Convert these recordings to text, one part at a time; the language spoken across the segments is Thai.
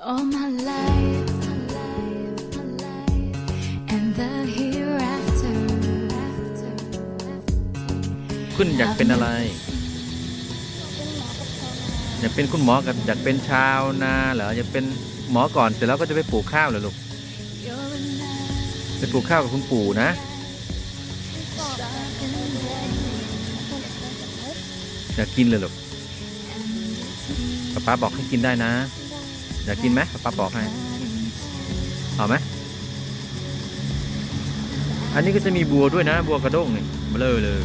All my life, my life, my life, and the hereafter. คุณอยากเป็นอะไร อยากเป็นคุณหมอกับอยากเป็นชาวนาเหรออยากเป็นหมอก่อนเสร็จแล้วก็จะไปปลูกข้าวเหรอลูก You're a night ไปปลูกข้าวกับคุณปู่นะอยากกินเลยลูกป๊าป๊าบอกให้กินได้นะ อยากกินไหมป๊าป๊าบอกให้เอาไหมอันนี้ก็จะมีบัวด้วยนะ บัวกระด้งนี่เบลอเลย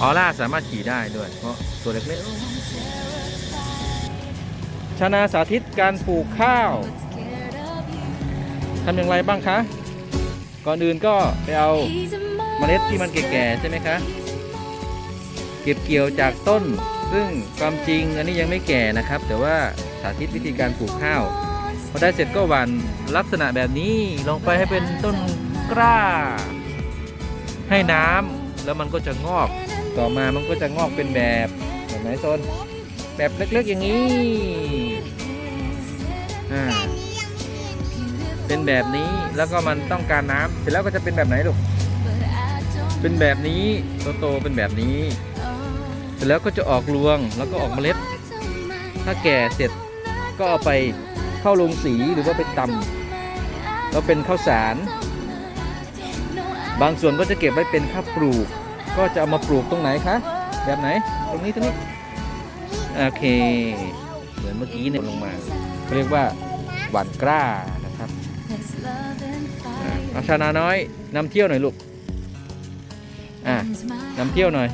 ออร่าสามารถขี่ได้ด้วย เพราะตัวเล็กๆชนาสาธิตการปลูกข้าวทำอย่างไรบ้างคะ ก่อนอื่นก็ไปเอาเมล็ดที่มันแก่ๆใช่ไหมคะ เก็บเกี่ยวจากต้น ซึ่งความจริงอันนี้ยังไม่แก่นะครับ แต่ว่าสาธิตวิธีการปลูกข้าวพอได้เสร็จก็หว่านลักษณะแบบนี้ลงไปให้เป็นต้นกล้า ให้น้ำแล้วมันก็จะงอกต่อมามันก็จะงอกเป็นแบบแบบไหนโซนแบบเล็กๆอย่างนี้อ่าเป็นแบบนี้แล้วก็มันต้องการน้ำเสร็จแล้วก็จะเป็นแบบไหนลูกเป็นแบบนี้โตๆเป็นแบบนี้ เสร็จแล้วก็จะออกรวงแล้วก็ออกเมล็ด ถ้าแก่เสร็จก็เอาไปเข้าโรงสีหรือว่าไปตำแล้วเป็นข้าวสาร บางส่วนก็จะเก็บไว้เป็นข้าวปลูก ก็จะเอามาปลูกตรงไหนคะ แบบไหน ตรงนี้ตรงนี้ โอเค เหมือนเมื่อกี้เนี่ยลงมาเขาเรียกว่าหวานกล้านะครับอะเอาชานาน้อยนำเที่ยวหน่อยลูก อะนำเที่ยวหน่อย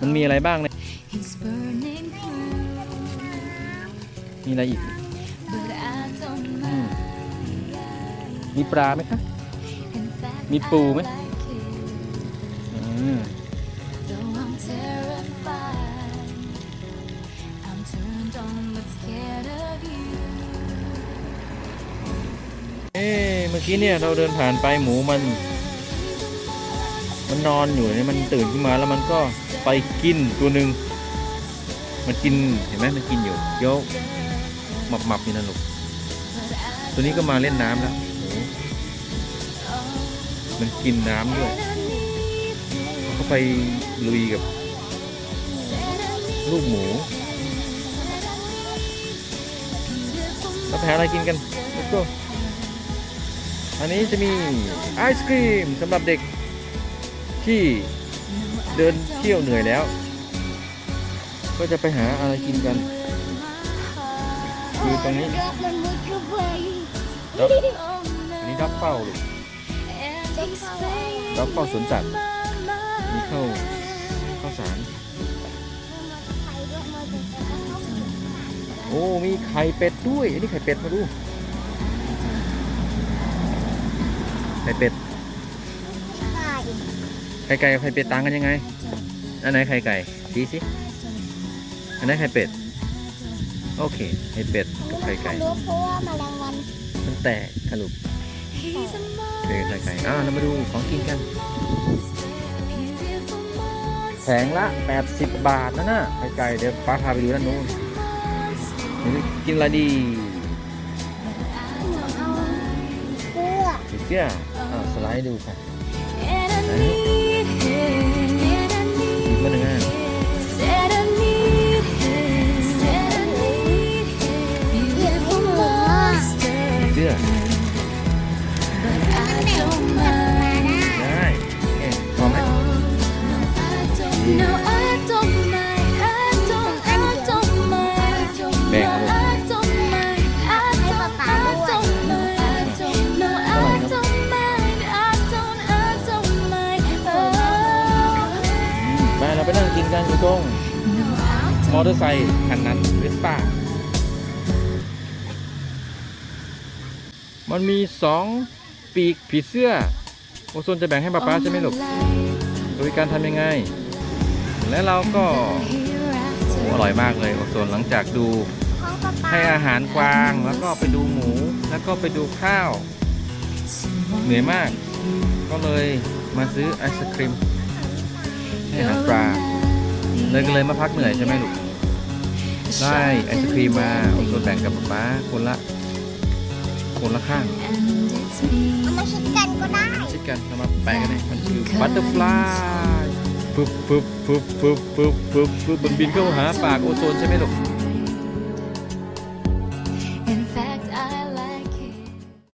มันมีอะไรบ้างเนี่ย He's burning through, มีอะไรอีก but I don't อืม mind. มีปลาไหมคะ In fact, มีปูไหม I like it, อืม though I'm terrified. I'm turned on but scared of you. เอ๊ะเมื่อกี้เนี่ยเราเดินผ่านไปหมูมัน มันนอนอยู่เนี่ยมันตื่นขึ้นมาแล้วมันก็ไปกินตัวหนึ่งมันกินเห็นไหมมันกินอยู่เดี๋ยวหมับหมับๆนี่นะลูกตัวนี้ก็มาเล่นน้ำแล้วมันกินน้ำด้วยมันก็ไปลุยกับลูกหมูเราไปหาอะไรกินกัน let's go อันนี้จะมีไอศครีมสำหรับเด็ก ที่เดินเที่ยวเหนื่อยแล้ว ก็จะไปหาอะไรกินกันคือตรงนี้ด็อกอันนี้ด็อเป้าลูกด็อเป้าสวนสัตว์มีข้าวข้าวสาร โอ้ มีไข่เป็ดด้วย อันนี้ไข่เป็ดมาดู ไข่เป็ด ไข่ไก่กับไข่เป็ดต่างกันยังไง อันไหนไข่ไก่ชี้สิ อันไหนไข่เป็ด โอเค ไข่เป็ดกับไข่ไก่ รู้เพราะว่าแมลงวันมันแตกขลุกเด็กไข่ไก่อ้าวเรามาดูของกินกัน แผงละ 80 บาทนะน่ะไข่ไก่เดี๋ยวป้าพาไปดูด้านนู้นเดี๋ยวกินอะไรดีเอาเสื้อสีเสื้ออ้าวสไลด์ดูค่ะ don't mind. I don't, I don't mind. Oh. ไปเราไปนั่งกินกันคุณก้งมอเตอร์ไซค์คันนั้นเวสป้า มันมีสองปีกผีเสื้อ โอโซนจะแบ่งให้ป้าป้าใช่ไหมลูกโดยการทำยังไง แล้วเราก็โอ้อร่อยมากเลยส่วนหลังจากดูให้อาหารกวางแล้วก็ไปดูหมูแล้วก็ไปดูข้าว เหนื่อยมาก ก็เลยมาซื้อไอศครีมให้หาปลาเลยก็เลยมาพักเหนื่อยใช่ไหมลูกได้ไอศครีมมาเอาตัแบ่งกับป๊าคนละ คนละข้างเอามาชิดกันก็ได้ชิดกันเอามาแบ่งกันเลยมันคือบัตเตอร์ฟลาย ปึ๊บปึ๊บปึ๊บปึ๊บปึ๊บปึ๊บมันบินเข้าหาปากโอโซนใช่ไหมลูก